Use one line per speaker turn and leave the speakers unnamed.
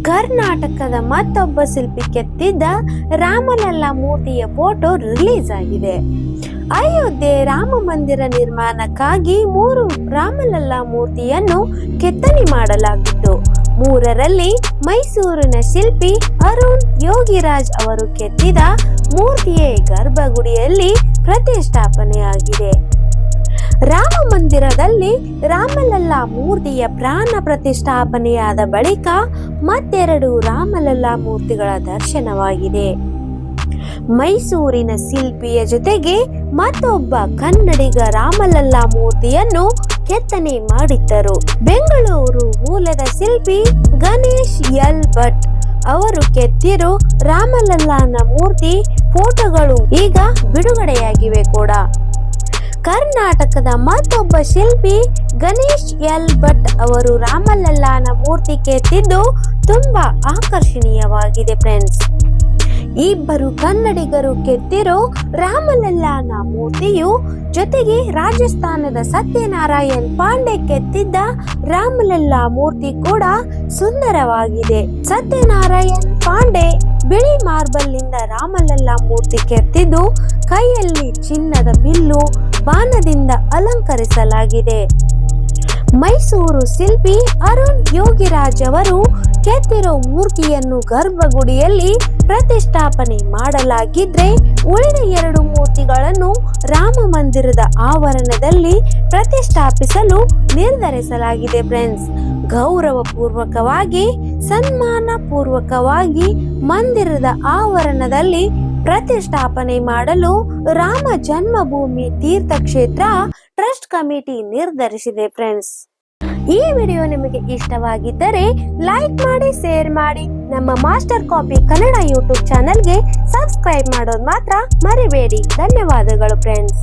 ಕರ್ನಾಟಕದ ಮತ್ತೊಬ್ಬ ಶಿಲ್ಪಿ ಕೆತ್ತಿದ್ದ ರಾಮಲಲ್ಲ ಮೂರ್ತಿಯ ಫೋಟೋ ರಿಲೀಸ್ ಆಗಿದೆ. ಅಯೋಧ್ಯೆ ರಾಮ ಮಂದಿರ ನಿರ್ಮಾಣಕ್ಕಾಗಿ ಮೂರು ರಾಮಲಲ್ಲ ಮೂರ್ತಿಯನ್ನು ಕೆತ್ತನೆ ಮಾಡಲಾಗಿತ್ತು. ಮೂರರಲ್ಲಿ ಮೈಸೂರಿನ ಶಿಲ್ಪಿ ಅರುಣ್ ಯೋಗಿರಾಜ್ ಅವರು ಕೆತ್ತಿದ ಮೂರ್ತಿಯೇ ಗರ್ಭಗುಡಿಯಲ್ಲಿ ಪ್ರತಿಷ್ಠಾಪನೆಯಾಗಿದೆ. ಮಂದಿರದಲ್ಲಿ ರಾಮಲಲ್ಲಾ ಮೂರ್ತಿಯ ಪ್ರಾಣ ಪ್ರತಿಷ್ಠಾಪನೆಯಾದ ಬಳಿಕ ಮತ್ತೆರಡು ರಾಮಲಲ್ಲಾ ಮೂರ್ತಿಗಳ ದರ್ಶನವಾಗಿದೆ. ಮೈಸೂರಿನ ಶಿಲ್ಪಿಯ ಜೊತೆಗೆ ಮತ್ತೊಬ್ಬ ಕನ್ನಡಿಗ ರಾಮಲಲ್ಲಾ ಮೂರ್ತಿಯನ್ನು ಕೆತ್ತನೆ ಮಾಡಿದ್ದರು. ಬೆಂಗಳೂರು ಮೂಲದ ಶಿಲ್ಪಿ ಗಣೇಶ್ ಎಲ್ ಭಟ್ ಅವರು ಕೆತ್ತಿರೋ ರಾಮಲಲ್ಲಾನ ಮೂರ್ತಿ ಫೋಟೋಗಳು ಈಗ ಬಿಡುಗಡೆಯಾಗಿವೆ ಕೂಡ. ಕರ್ನಾಟಕದ ಮತ್ತೊಬ್ಬ ಶಿಲ್ಪಿ ಗಣೇಶ್ ಎಲ್ ಭಟ್ ಅವರು ರಾಮಲಲ್ಲಾನ ಮೂರ್ತಿ ಕೆತ್ತಿದ್ದು ತುಂಬಾ ಆಕರ್ಷಣೀಯವಾಗಿದೆ ಫ್ರೆಂಡ್ಸ್ ಇಬ್ಬರು ಕನ್ನಡಿಗರು ಕೆತ್ತಿರೋ ರಾಮಲಲ್ಲಾನ ಮೂರ್ತಿಯು ಜೊತೆಗೆ ರಾಜಸ್ಥಾನದ ಸತ್ಯನಾರಾಯಣ್ ಪಾಂಡೆ ಕೆತ್ತಿದ್ದ ರಾಮಲಲ್ಲಾ ಮೂರ್ತಿ ಕೂಡ ಸುಂದರವಾಗಿದೆ. ಸತ್ಯನಾರಾಯಣ್ ಪಾಂಡೆ ಬಿಳಿ ಮಾರ್ಬಲ್ನಿಂದ ರಾಮಲಲ್ಲಾ ಮೂರ್ತಿ ಕೆತ್ತಿದ್ದು ಕೈಯಲ್ಲಿ ಚಿನ್ನದ ಬಿಲ್ಲು ಬಾಣದಿಂದ ಅಲಂಕರಿಸಲಾಗಿದೆ. ಮೈಸೂರು ಶಿಲ್ಪಿ ಅರುಣ್ ಯೋಗಿರಾಜ್ ಅವರು ಕೆತ್ತಿರೋ ಮೂರ್ತಿಯನ್ನು ಗರ್ಭಗುಡಿಯಲ್ಲಿ ಪ್ರತಿಷ್ಠಾಪನೆ ಮಾಡಲಾಗಿದ್ರೆ ಉಳಿದ ಎರಡು ಮೂರ್ತಿಗಳನ್ನು ರಾಮ ಮಂದಿರದ ಆವರಣದಲ್ಲಿ ಪ್ರತಿಷ್ಠಾಪಿಸಲು ನಿರ್ಧರಿಸಲಾಗಿದೆ ಫ್ರೆಂಡ್ಸ್. ಗೌರವಪೂರ್ವಕವಾಗಿ ಸನ್ಮಾನ ಪೂರ್ವಕವಾಗಿ ಮಂದಿರದ ಆವರಣದಲ್ಲಿ ಪ್ರತಿಷ್ಠಾಪನೆ ಮಾಡಲು ರಾಮ ಜನ್ಮಭೂಮಿ ತೀರ್ಥಕ್ಷೇತ್ರ ಟ್ರಸ್ಟ್ ಕಮಿಟಿ ನಿರ್ಧರಿಸಿದೆ ಫ್ರೆಂಡ್ಸ್. ಈ ವಿಡಿಯೋ ನಿಮಗೆ ಇಷ್ಟವಾಗಿದ್ದರೆ ಲೈಕ್ ಮಾಡಿ, ಶೇರ್ ಮಾಡಿ. ನಮ್ಮ ಮಾಸ್ಟರ್ ಕಾಪಿ ಕನ್ನಡ ಯೂಟ್ಯೂಬ್ ಚಾನೆಲ್ಗೆ ಸಬ್ಸ್ಕ್ರೈಬ್ ಮಾಡೋದು ಮಾತ್ರ ಮರಿಬೇಡಿ. ಧನ್ಯವಾದಗಳು ಫ್ರೆಂಡ್ಸ್.